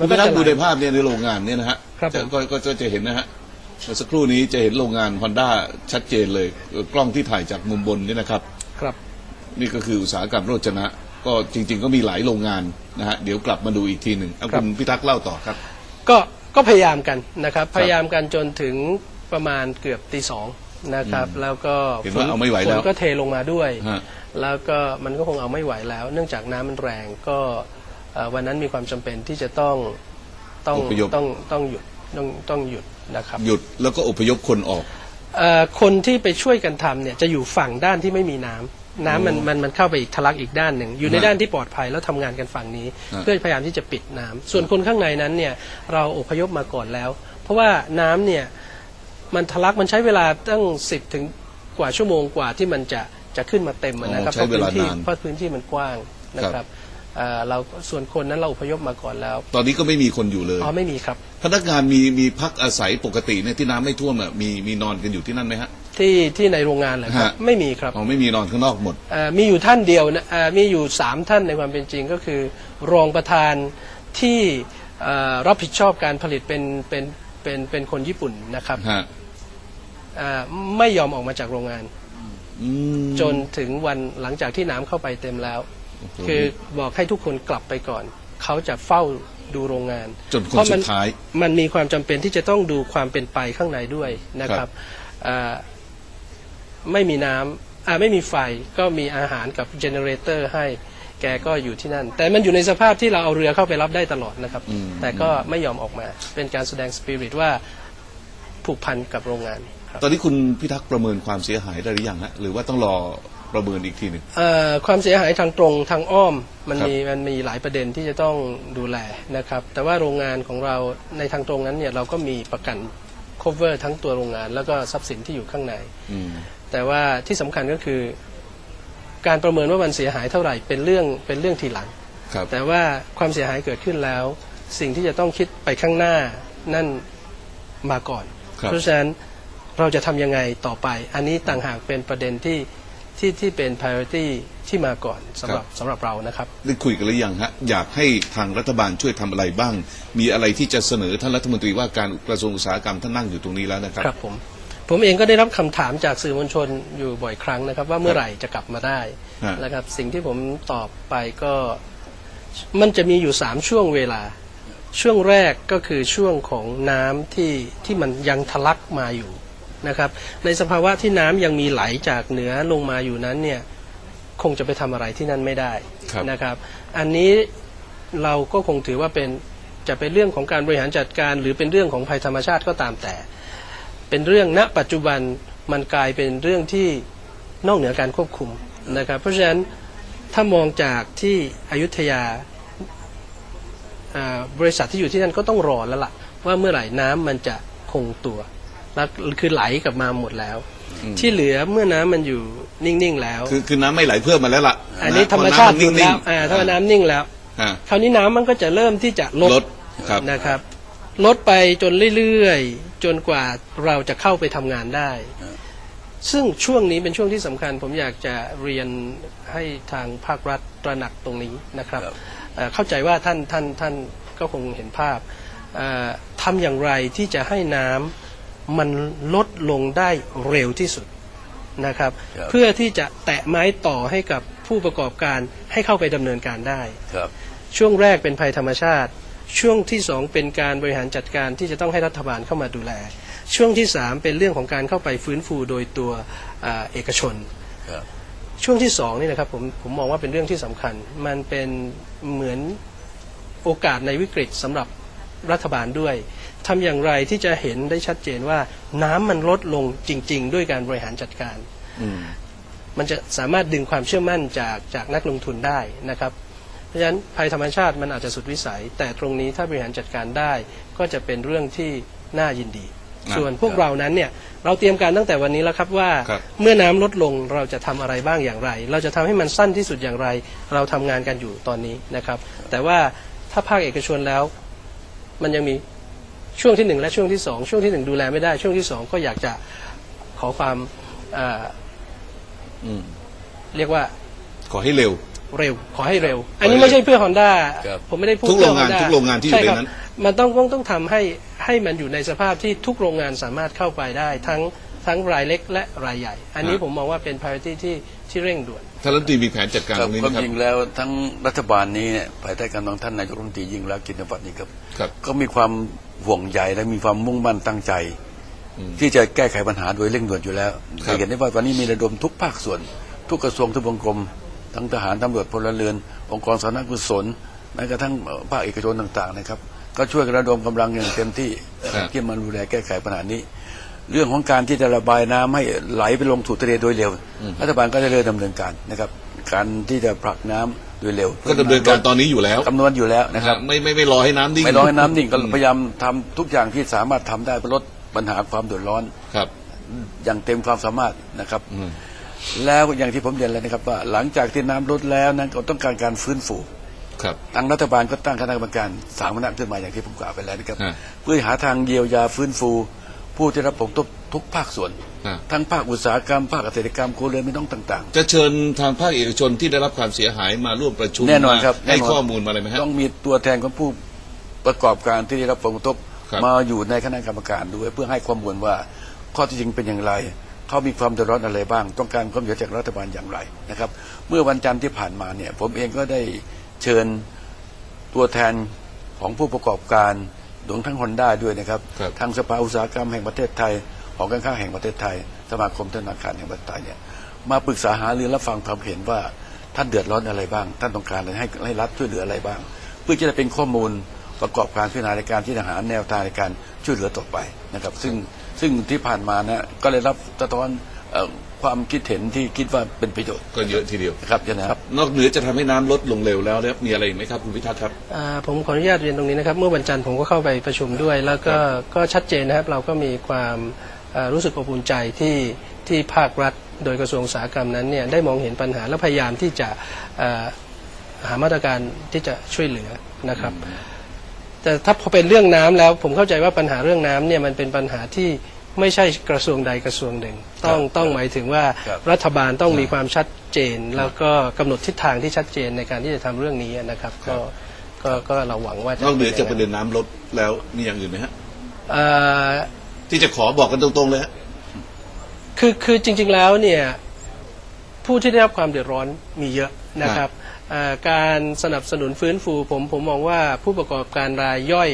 มันคุณก็นั่จะงไหดูลในภาพเนี่ยในโรงงานเนี่ยนะฮะครับผมจะก็ก็ก็จะเห็นนะฮะเมื่อสักครู่นี้จะเห็นโรงงานฮอนด้าชัดเจนเลยเอ่อกล้องที่ถ่ายจากมุมบนนี่นะครับ ครับ นี่ก็คืออุตสาหกรรมโรจนะ ก็จริง ๆ ก็มีหลายโรงงานนะฮะเดี๋ยวกลับมาดูอีกทีหนึ่งเอาครับคุณพิทักษ์เล่าต่อครับ ก็ก็พยายามกันนะครับ พยายามกันจนถึงประมาณเกือบตีสองนะครับ แล้วก็เห็นว่าเอาไม่ไหวแล้วฝนก็เทลงมาด้วย ฮะ แล้วก็มันก็คงเอาไม่ไหวแล้ว เนื่องจากน้ำมันแรงก็เอ่อ วันนั้นมีความจำเป็นที่จะต้องต้องอพยพ ต้องต้องหยุดต้องต้องหยุดนะครับหยุดแล้วก็อพยพคนออก เอ่อคนที่ไปช่วยกันทำเนี่ยจะอยู่ฝั่งด้านที่ไม่มีน้ำน้ำมันอ๋อมันมันเข้าไปอีกทะลักอีกด้านหนึ่ง อยู่ในฮะด้านที่ปลอดภัยแล้วทำงานกันฝั่งนี้ ฮะ เพื่อพยายามที่จะปิดน้ำส่วนคนข้างในนั้นเนี่ยเราอพยพมาก่อนแล้ว เพราะว่าน้ำเนี่ยมันทะลักมันใช้เวลาตั้งสิบถึงกว่าชั่วโมงกว่าที่มันจะจะขึ้นมาเต็มอะนะครับอ๋อใช้เวลาพระพื้นที่นานเพราะพื้นที่มันกว้างนะครับเอ่อเราส่วนคนนั้นเราอพยพมาก่อนแล้วตอนนี้ก็ไม่มีคนอยู่เลย อ๋อไม่มีครับ พนักงานมีมีพักอาศัยปกติเนี่ยที่น้ำไม่ท่วมอะมีมีนอนกันอยู่ที่นั่นไหมฮะ ที่ที่ในโรงงานเหรอครับฮะ ไม่มีครับ อ๋อไม่มีนอนข้างนอกหมด เอ่อมีอยู่ท่านเดียวนะเอ่อมีอยู่สามท่านในความเป็นจริงก็คือ รองประธานที่เอ่อรับผิดชอบการผลิตเป็นเป็นเป็นเป็นคนญี่ปุ่นนะครับฮะเอ่อไม่ยอมออกมาจากโรงงาน อืมจนถึงวันหลังจากที่น้ำเข้าไปเต็มแล้วโโห คือบอกให้ทุกคนกลับไปก่อน เขาจะเฝ้าดูโรงงาน จนคนเพราะสุมัดท้าย มันมีความจำเป็นที่จะต้องดูความเป็นไปข้างในด้วยนะครับเอ่อไม่มีน้ำอ่าไม่มีไฟก็มีอาหารกับเจเนเรเตอร์ให้แกก็อยู่ที่นั่น แต่มันอยู่ในสภาพที่เราเอาเรือเข้าไปรับได้ตลอดนะครับอืมแต่ก็ไม่ยอมออกมา เป็นการแสดงสปิริตว่าผูกพันกับโรงงานครับตอนนี้คุณพิทักษ์ประเมินความเสียหายได้หรือยังฮะหรือว่าต้องรอ ประเมินอีกทีหนึ่งเอ่อความเสียหายทางตรงทางอ้อมมันครับมีมันมีหลายประเด็นที่จะต้องดูแลนะครับ แต่ว่าโรงงานของเราในทางตรงนั้นเนี่ยเราก็มีประกัน cover ทั้งตัวโรงงาน แล้วก็ทรัพย์สินที่อยู่ข้างในอืมแต่ว่าที่สำคัญก็คือ การประเมินว่ามันเสียหายเท่าไหร่เป็นเรื่องเป็นเรื่องทีหลังครับแต่ว่าความเสียหายเกิดขึ้นแล้ว สิ่งที่จะต้องคิดไปข้างหน้านั่นมาก่อนครับเพราะฉะนั้นเราจะทำยังไงต่อไป อันนี้ต่างหากเป็นประเด็นที่ ที่ที่เป็น priority ที่มาก่อนสำหรับสำหรับเรานะครับ ได้คุยกันหรือยังฮะอยากให้ทางรัฐบาลช่วยทำอะไรบ้าง มีอะไรที่จะเสนอท่านรัฐมนตรีว่าการกระทรวงอุตสาหกรรมท่านนั่งอยู่ตรงนี้แล้วนะครับ ครับผม ผมเองก็ได้รับคำถามจากสื่อมวลชนอยู่บ่อยครั้งนะครับ ว่าเมื่อไหร่จะกลับมาได้ฮะ นะครับ สิ่งที่ผมตอบไปก็มันจะมีอยู่สามช่วงเวลา ช่วงแรกก็คือช่วงของน้ำที่ที่มันยังทะลักมาอยู่ นะครับ ในสภาวะที่น้ำยังมีไหลจากเหนือลงมาอยู่นั้นเนี่ยคงจะไปทำอะไรที่นั่นไม่ได้ครับนะครับ อันนี้เราก็คงถือว่าเป็นจะเป็นเรื่องของการบริหารจัดการ หรือเป็นเรื่องของภัยธรรมชาติก็ตามแต่ เป็นเรื่องณปัจจุบันมันกลายเป็นเรื่องที่นอกเหนือการควบคุมนะครับ เพราะฉะนั้นถ้ามองจากที่อยุธยาอ่าบริษัทที่อยู่ที่นั่นก็ต้องรอแล้วล่ะ ว่าเมื่อไหร่น้ำมันจะคงตัว แล้วคือไหลกลับมาหมดแล้ว ที่เหลือเมื่อน้ำมันอยู่นิ่งๆแล้ว คือคือน้ำไม่ไหลเพิ่มมาแล้วล่ะ อันนี้ะธรรมชาติเพหยุระดน้ำแล้วนิ่งอ่าถ้าน้ำนิ่งแล้วฮะคราวนี้น้ำมันก็จะเริ่มที่จะลดลดครับนะครับ ลดไปจนเรื่อยๆ จนกว่าเราจะเข้าไปทำงานได้ ซึ่งช่วงนี้เป็นช่วงที่สำคัญ ผมอยากจะเรียนให้ทางภาครัฐตระหนักตรงนี้นะครับครับเอ่อเข้าใจว่าท่านท่านท่านก็คงเห็นภาพเอ่อทำอย่างไรที่จะให้น้ำ มันลดลงได้เร็วที่สุดนะครับครับ เพื่อที่จะแตะไม้ต่อให้กับผู้ประกอบการให้เข้าไปดำเนินการได้ครับช่วงแรกเป็นภัยธรรมชาติ ช่วงที่สองเป็นการบริหารจัดการที่จะต้องให้รัฐบาลเข้ามาดูแล ช่วงที่สามเป็นเรื่องของการเข้าไปฟื้นฟูโดยตัวอ่าเอกชนครับช่วงที่สองนี่นะครับผมผมมองว่าเป็นเรื่องที่สำคัญ มันเป็นเหมือนโอกาสในวิกฤตสำหรับ รัฐบาลด้วยทำอย่างไรที่จะเห็นได้ชัดเจนว่าน้ำมันลดลงจริง ๆ ด้วยการบริหารจัดการอืมมันจะสามารถดึงความเชื่อมั่นจากจากนักลงทุนได้นะครับเพราะฉะนั้นภัยธรรมชาติมันอาจจะสุดวิสัย แต่ตรงนี้ถ้าบริหารจัดการได้ ก็จะเป็นเรื่องที่น่ายินดีครับส่วนพวกเรานั้นเนี่ยเราเตรียมการตั้งแต่วันนี้แล้วครับว่าครับเมื่อน้ำลดลงเราจะทำอะไรบ้างอย่างไร เราจะทำให้มันสั้นที่สุดอย่างไร เราทำงานกันอยู่ตอนนี้นะครับ แต่ว่าถ้าภาคเอกชนแล้ว มันยังมีช่วงที่หนึ่งและช่วงที่สองช่วงที่หนึ่งดูแลไม่ได้ ช่วงที่สองก็อยากจะขอความเอ่ออืมเรียกว่า ขอให้เร็ว เร็ว ขอให้เร็ว อันนี้ไม่ใช่เพื่อ Honda ครับผมไม่ได้พูดทุกเพื่อโรงงาน Honda ทุกโรงงานที่อยู่ช่ในครับนั้น มันต้องต้องต้องทำให้ให้มันอยู่ในสภาพที่ทุกโรงงานสามารถเข้าไปได้ทั้ง ทั้งรายเล็กและรายใหญ่ อันนี้ครับผมมองว่าเป็น priority ที่ที่เร่งด่วนท่านรัฐมนตรีมีแผนจัดการคตรับรงนี้คไหมวามครับจริงแล้วทั้งรัฐบาลนี้เนี่ยภายใต้การนำของท่านนายกรัฐมนตรียิ่งรักษณ์ชินวัตรนี่ครับครับก็มีความห่วงใยและมีความมุ่งมั่นตั้งใจอืมที่จะแก้ไขปัญหาโดยเร่งด่วนอยู่แล้วครับจะเห็นได้ว่าวันนี้มีระดมทุกภาคส่วน ทุกกระทรวงทุกวงกรมทั้งทหารตำรวจพลเรือน องค์กรสาธารณกุศลแม้กระทั่งเอ่อภาคเอกชนต่างๆนะครับ ก็ช่วยกันระดมกำลังอย่างเต็มที่ครับที่มาดูแลแก้ไขปัญหานี้ เรื่องของการที่จะระบายน้ำให้ไหลไปลงสู่ทะเลโดยเร็ว รัฐบาลก็จะเริ่มดำเนินการนะครับ การที่จะผลักน้ำโดยเร็ว ก็ดำเนินการตอนนี้อยู่แล้วคำนวณอยู่แล้วนะครับ ไม่ไม่ไม่รอให้น้ำนิ่งไม่รอให้น้ำนิ่งก็พยายามทำทุกอย่างที่สามารถทำได้เพื่อลดปัญหาความเดือดร้อนครับ อย่างเต็มความสามารถนะครับอืมแล้วอย่างที่ผมเรียนเลยนะครับว่าหลังจากที่น้ำลดแล้วนั้นก็ต้องการการฟื้นฟูครับทางรัฐบาลก็ตั้งคณะกรรมการสามคณะขึ้นมาอย่างที่ผมกล่าวไปแล้วนะครับฮะเพื่อหาทางเยียวยาฟื้นฟู ผู้ที่รับผลกระทบทุกภาคส่วนฮะทั้งภาคอุตสาหกรรม ภาคเกษตรกรรมครัวเรือนไม่ต้องต่าง จะเชิญทางภาคเอกชนที่ได้รับความเสียหายมาร่วมประชุมๆ แน่นอนครับมาให้แน่นนข้อมูลมาเลยไหมฮะ ต้องมีตัวแทนของผู้ประกอบการที่ได้รับผลกระทบครับ มาอยู่ในคณะกรรมการด้วย เพื่อให้ข้อมูลว่าข้อที่จริงเป็นอย่างไร เขามีความเดือดร้อนอะไรบ้าง ต้องการความช่วยเหลือจากรัฐบาลอย่างไรนะครับ เมื่อวันจันทร์ที่ผ่านมาเนี่ยผมเองก็ได้เชิญตัวแทนของผู้ประกอบการ รวมทั้งฮอนด้าด้วยนะครับครับ ทางสภาอุตสาหกรรมแห่งประเทศไทยของการค้าแห่งประเทศไทย สมาคมธนาคารแห่งประเทศไทยเนี่ยมาปรึกษาหารือและฟังความเห็นว่าท่านเดือดร้อนอะไรบ้าง ท่านต้องการอะไรให้ให้รัฐช่วยเหลืออะไรบ้าง เพื่อจะได้เป็นข้อมูลประกอบการพิจารณาในการที่จะหาแนวทางในการช่วยเหลือต่อไปนะครับ ซึ่งซึ่งที่ผ่านมานะก็เลยรับสะท้อน เอ่อความคิดเห็นที่คิดว่าเป็นประโยชน์ก็เยอะทีเดียวนะครับจะนะครับ นอกเหนือจะทำให้น้ำลดลงเร็วแล้วแล้วมีอะไรอีกไหมครับคุณพิทักษ์ครับ อ่าผมขออนุญาตเรียนตรงนี้นะครับ เมื่อวันจันทร์ผมก็เข้าไปประชุมด้วย แล้วก็ก็ชัดเจนนะครับ เราก็มีความเอ่อรู้สึกอบอุ่นใจที่ที่ภาครัฐ โดยกระทรวงอุตสาหกรรมนั้นเนี่ยได้มองเห็นปัญหาและพยายามที่จะเอ่อหามาตรการที่จะช่วยเหลือนะครับ แต่ถ้าพอเป็นเรื่องน้ำแล้ว ผมเข้าใจว่าปัญหาเรื่องน้ำเนี่ยมันเป็นปัญหาที่ ไม่ใช่กระทรวงใดกระทรวงหนึ่ง ต้องครับต้องหมายถึงว่าครับรัฐบาลต้องมีความชัดเจน แล้วก็กำหนดทิศทางที่ชัดเจนในการที่จะทำเรื่องนี้นะครับ ก็ก็ก็เราหวังว่าจะนอกเหนือจากป็ประเด็นน้ำลดแล้วมีอย่างอื่นไหมฮะเอ่อที่จะขอบอกกันตรงๆเลยฮะคือคือจริง ๆแล้วเนี่ยผู้ที่ได้รับความเดือดร้อนมีเยอะนะครับเอ่อการสนับสนุนฟื้นฟูผมผมมองว่าผู้ประกอบการรายย่อย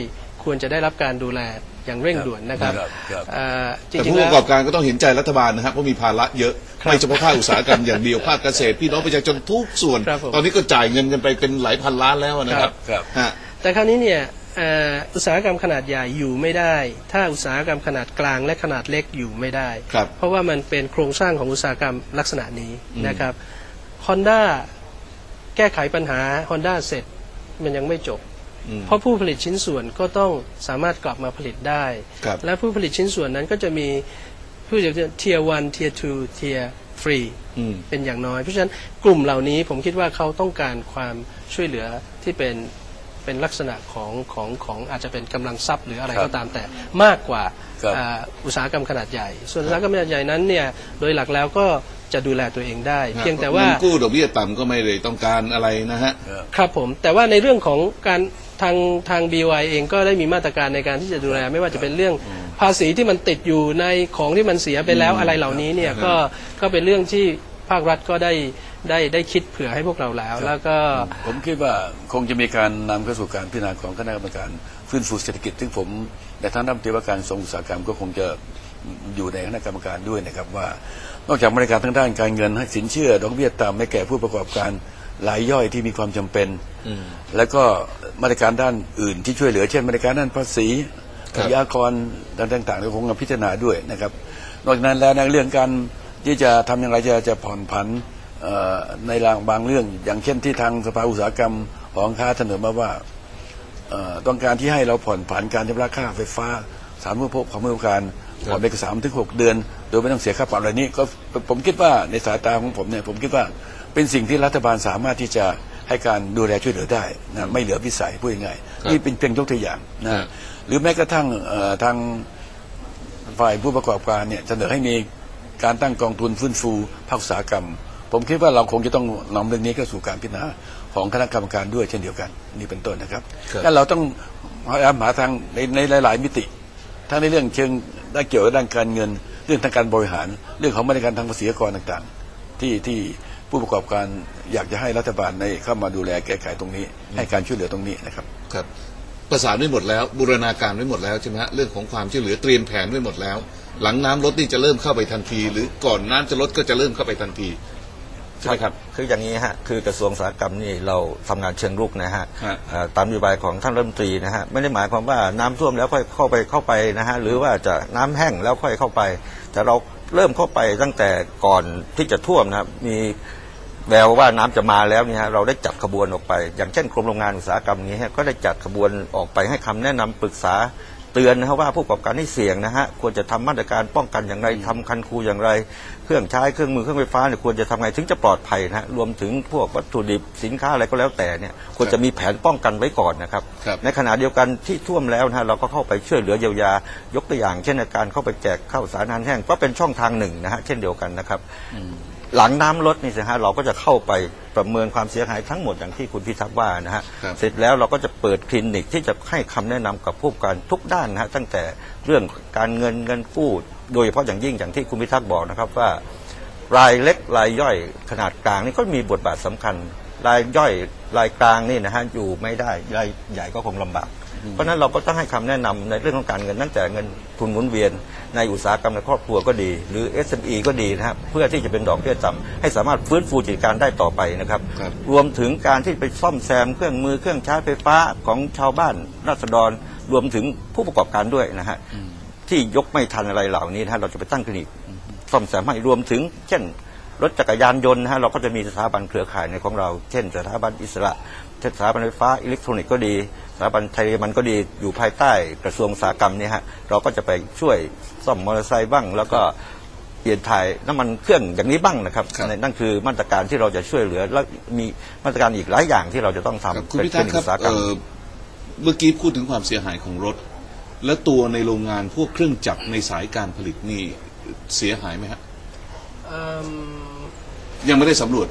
ควรจะได้รับการดูแลอย่างเร่งด่วนนะครับครับครับเอ่อจแต่ริงผู้ๆปแล้ว ระกอบการก็ต้องเห็นใจรัฐบาลนะครับเพราะมีภาระเยอะครับไม่เฉพาะภาคอุตสาหกรรมอย่างเดียวภาคเกษตรพี่น้องประชาชนทุกส่วน ครับผม ตอนนี้ก็จ่ายเงินกันไปเป็นหลายพันล้านแล้วนะครับครับ ฮะ แต่คราวนี้เนี่ยเอ่ออุตสาหกรรมขนาดใหญ่อยู่ไม่ได้ ถ้าอุตสาหกรรมขนาดกลางและขนาดเล็กอยู่ไม่ได้ ครับ เพราะว่ามันเป็นโครงสร้างของอุตสาหกรรมลักษณะนี้อืมนะครับ Honda แก้ไขปัญหา Honda เสร็จมันยังไม่จบอืม เพราะผู้ผลิตชิ้นส่วนก็ต้องสามารถกลับมาผลิตได้ ครับและผู้ผลิตชิ้นส่วนนั้นก็จะมีผู้จะเทียร์วันเทียร์ทูเทียร์ฟรีอืม เป็นอย่างน้อย เพราะฉะนั้นกลุ่มเหล่านี้ผมคิดว่าเขาต้องการความช่วยเหลือที่เป็นเป็นลักษณะของของของอาจจะเป็นกำลังทรัพย์หรืออะไรครับก็ตามแต่มากกว่าครับ อ่าอุตสาหกรรมขนาดใหญ่ ส่วนอุตสาหกรรมขนาดใหญ่นั้นเนี่ยโดยหลักแล้วก็จะดูแลตัวเองได้ เพียงแต่ว่า เงินกู้ดอกเบี้ยต่ำก็ไม่ได้ต้องการอะไรนะฮะ ครับผมแต่ว่าในเรื่องของการ ทางทาง BY เองก็ได้มีมาตรการในการที่จะดูแล ไม่ว่าจะเป็นเรื่องภาษีที่มันติดอยู่ในของที่มันเสียไปแล้วอืมอะไรเหล่านี้เนี่ยครับก็ก็เป็นเรื่องที่ภาครัฐก็ได้ได้ได้คิดเผื่อให้พวกเราแล้ว แล้วก็ผมคิดว่าคงจะมีการนำเข้าสู่การพิจารณาของคณะกรรมการฟื้นฟูเศรษฐกิจซึ่งผมในฐานะรัฐมนตรีว่าการกระทรวงอุตสาหกรรมก็คงจะอยู่ในคณะกรรมการด้วยนะครับว่านอกจากมาตรการทางด้านการเงินให้สินเชื่อดอกเบี้ยต่ำให้แก่ผู้ประกอบการ รายย่อยที่มีความจำเป็นอืมแล้วก็มาตรการด้านอื่นที่ช่วยเหลือ เช่นมาตรการด้านภาษีครับยากรด้านต่างๆก็คงจะพิจารณาด้วยนะครับ นอกจากนั้นแล้วในเรื่องการที่จะทำอย่างไรจะจะผ่อนผันเอ่อในรางบางเรื่อง อย่างเช่นที่ทางสภาอุตสาหกรรมของค้าเสนอมาว่าเอ่อต้องการที่ให้เราผ่อนผันการชำระค่าไฟฟ้าสามมือพบของมือการผ่อนไปสามถึงหกเดือน โดยไม่ต้องเสียค่าปรับอะไรนี้ก็ผมคิดว่าในสายตาของผมเนี่ยผมคิดว่า เป็นสิ่งที่รัฐบาลสามารถที่จะให้การดูแลช่วยเหลือได้นะไม่เหลือวิสัยพูดง่ายครับๆนี่เป็นเพียงยกตัวอย่างครันะบหรือแม้กระทั่งเอ่อทางฝ่ายผู้ประกอบการเนี่ยเสนอให้มีการตั้งกองทุนฟื้นฟูภาคอุตสาหกรรม ผมคิดว่าเราคงจะต้องนำเรื่องนี้เข้าสู่การพิจารณาของคณะกรรมการด้วยเช่นเดียวกันนี่เป็นต้นนะครับครับและเราต้องพยายามหาทางในในหลาย ๆ มิติ ทั้งในเรื่องเชิงด้านเกี่ยวกับด้านการเงิน เรื่องทางการบริหาร เรื่องของมาตรการทางภาษีอากรต่าง ๆ ที่ที่ ผู้ประกอบการอยากจะให้รัฐบาลในเข้ามาดูแลแก้ไขตรงนี้ ให้การช่วยเหลือตรงนี้นะครับครับประสานไว้หมดแล้ว บูรณาการไว้หมดแล้วใช่ไหมฮะเรื่องของความช่วยเหลือเตรียมแผนไว้หมดแล้ว หลังน้ำลดนี่จะเริ่มเข้าไปทันที หรือก่อนน้ำจะลดก็จะเริ่มเข้าไปทันทีใช่ไหมครับ คืออย่างนี้ฮะคือกระทรวงอุตสาหกรรมนี่เราทำงานเชิงรุกนะฮะฮะ เอ่อตามนโยบายของท่านรัฐมนตรีนะฮะไม่ได้หมายความว่าน้ำท่วมแล้วค่อยเข้าไปเข้าไปนะฮะหรือว่าจะน้ำแห้งแล้วค่อยเข้าไป แต่เรา เริ่มเข้าไปตั้งแต่ก่อนที่จะท่วมนะครับมีแววว่าน้ำจะมาแล้วเนี่ยฮะเราได้จัดขบวนออกไป อย่างเช่นกรมโรงงานอุตสาหกรรมนี้ฮะก็ได้จัดขบวนออกไปให้คำแนะนำปรึกษา เตือนนะครับว่าผู้ประกอบการที่เสี่ยงนะฮะควรจะทำมาตรการป้องกันอย่างไรทำคันคูอย่างไร เครื่องใช้เครื่องมือเครื่องไฟฟ้าเนี่ยควรจะทำไงถึงจะปลอดภัยนะฮะรวมถึงพวกวัตถุดิบสินค้าอะไรก็แล้วแต่เนี่ยควรจะมีแผนป้องกันไว้ก่อนนะครับครับในขณะเดียวกันที่ท่วมแล้วนะฮะเราก็เข้าไปช่วยเหลือเยียวยายกตัวอย่าง เช่นในการเข้าไปแจกข้าวสารอาหารแห้งก็เป็นช่องทางหนึ่งนะฮะเช่นเดียวกันนะครับ หลังน้ำลดนี่สิฮะเราก็จะเข้าไปประเมินความเสียหายทั้งหมดอย่างที่คุณพิทักษ์ว่านะฮะครับเสร็จแล้วเราก็จะเปิดคลินิกที่จะให้คำแนะนำกับผู้ประกอบการทุกด้านนะฮะตั้งแต่เรื่องการเงินเงินกู้ โดยเฉพาะอย่างยิ่งอย่างที่คุณพิทักษ์บอกนะครับว่ารายเล็กรายย่อยขนาดกลางนี่ก็มีบทบาทสำคัญ รายย่อยรายกลางนี่นะฮะอยู่ไม่ได้รายใหญ่ก็คงลำบาก เพราะฉะนั้นเราก็ต้องให้คำแนะนำในเรื่องของการเงินตั้งแต่เงินทุนหมุนเวียน ในอุตสาหกรรมในครอบครัวก็ดี หรือ SME ก็ดีนะครับเพื่อที่จะเป็นดอกเบี้ยต่ำให้สามารถฟื้นฟูกิจการได้ต่อไปนะครับครับ รวมถึงการที่ไปซ่อมแซมเครื่องมือเครื่องใช้ไฟฟ้าของชาวบ้านราษฎร รวมถึงผู้ประกอบการด้วยนะฮะที่ยกไม่ทันอะไรเหล่านี้นะฮะเราจะไปตั้งคลินิกซ่อมแซมให้รวมถึง เช่นรถจักรยานยนต์นะฮะเราก็จะมีสถาบันเครือข่ายในของเรา เช่น สถาบันอิสระเช่น สถาบันไฟฟ้าอิเล็กทรอนิกส์ก็ดีสถาบันไทยมันก็ดีอยู่ภายใต้กระทรวงอุตสาหกรรมเนี่ยฮะเราก็จะไปช่วยซ่อมมอเตอร์ไซค์บ้าง แล้วก็เปลี่ยนถ่ายน้ำมันเครื่องอย่างนี้บ้างนะครับครับนั่นคือมาตรการที่เราจะช่วยเหลือ และมีมาตรการอีกหลายอย่างที่เราจะต้องครับทำคุณเป็นพิทักษ์ครับอุตสาหกรรมเอ่อเมื่อกี้พูดถึงความเสียหายของรถ แล้วตัวในโรงงานพวกเครื่องจักรในสายการผลิตนี่เสียหายไหมฮะเอิ่มยังไม่ได้สำรวจ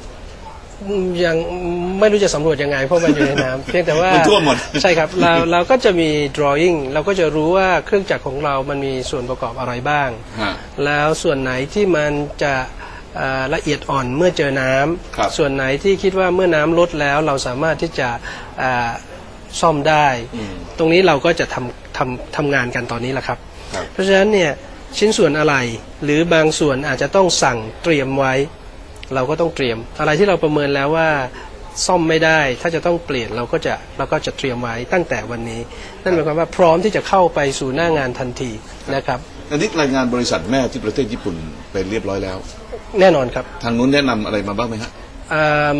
ยังไม่รู้จะสำรวจยังไงเพราะมันอยู่ในน้ำ เพียงแต่ว่ามันท่วมหมด ใช่ครับเราเราก็จะมี drawing เราก็จะรู้ว่าเครื่องจักรของเรามันมีส่วนประกอบอะไรบ้าง ฮะ แล้วส่วนไหนที่มันจะเอ่อละเอียดอ่อนเมื่อเจอน้ำครับ ส่วนไหนที่คิดว่าเมื่อน้ำลดแล้วเราสามารถที่จะเอ่อซ่อมได้อืมตรงนี้เราก็จะทำทำทำงานกันตอนนี้แหละครับ ครับ เพราะฉะนั้นเนี่ยชิ้นส่วนอะไรหรือบางส่วนอาจจะต้องสั่งเตรียมไว้ เราก็ต้องเตรียม อะไรที่เราประเมินแล้วว่าซ่อมไม่ได้ ถ้าจะต้องเปลี่ยนเราก็จะเราก็จะเตรียมไว้ตั้งแต่วันนี้ นั่นหมายความว่าพร้อมที่จะเข้าไปสู่หน้างานทันทีนะครับอันนี้รายงานบริษัทแม่ที่ประเทศญี่ปุ่นไปเรียบร้อยแล้ว แน่นอนครับทางนู้นแนะนำอะไรมาบ้างไหมฮะอืม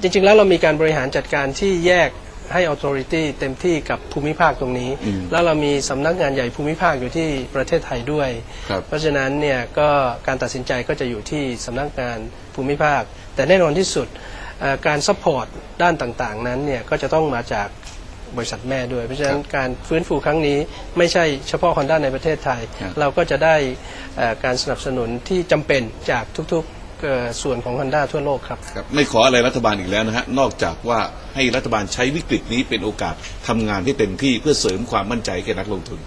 จริงๆแล้วเรามีการบริหารจัดการที่แยก ให้ authority เต็มที่กับภูมิภาคตรงนี้อืมแล้วเรามีสำนักงานใหญ่ภูมิภาคอยู่ที่ประเทศไทยด้วย ครับ เพราะฉะนั้นเนี่ยก็การตัดสินใจก็จะอยู่ที่สำนักงานภูมิภาค แต่แน่นอนที่สุดเอ่อการซัพพอร์ตด้านต่างๆ นั้นเนี่ยก็จะต้องมาจากบริษัทแม่ด้วย เพราะฉะนั้นการฟื้นฟูครั้งนี้ไม่ใช่เฉพาะ Honda ในประเทศไทย ครับ เราก็จะได้เอ่อการสนับสนุนที่จำเป็นจากทุกๆเอ่อ ส่วนของ Honda ทั่วโลกครับ ครับไม่ขออะไรรัฐบาลอีกแล้วนะฮะนอกจากว่าให้รัฐบาลใช้วิกฤตนี้เป็นโอกาสทำงานให้เต็มที่เพื่อเสริมความมั่นใจแก่นักลงทุน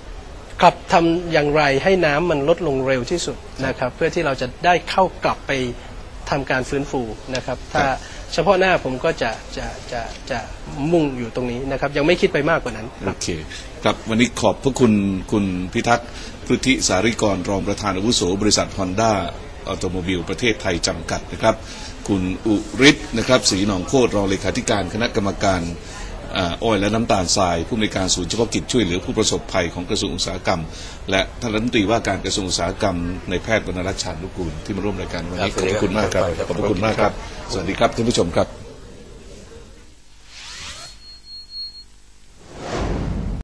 ครับทำอย่างไรให้น้ำมันลดลงเร็วที่สุดนะครับเพื่อที่เราจะได้เข้ากลับไปทำการฟื้นฟูนะครับ ถ้าเฉพาะหน้าผมก็จะจะจะจะมุ่งอยู่ตรงนี้นะครับ ยังไม่คิดไปมากกว่านั้น โอเคครับวันนี้ขอบพระคุณคุณพิทักษ์พฤธิสาริกรรองประธานอาวุโสบริษัทฮอนด้า ออโตโมบิล ประเทศไทยจำกัดนะครับ คุณอุริศนะครับศรีหนองโคตรรองเลขาธิการคณะกรรมการอ่าอ้อยและน้ำตาลทราย ผู้อำนวยการศูนย์เฉพาะกิจช่วยเหลือผู้ประสบภัยของกระทรวงอุตสาหกรรม และท่านรัฐมนตรีว่าการกระทรวงอุตสาหกรรมในแพทย์วรรณรัชชานุกูลที่มาร่วมรายการวันนี้ขอบพระคุณมากครับขอบพระคุณมากครับ สวัสดีครับท่านผู้ชมครับ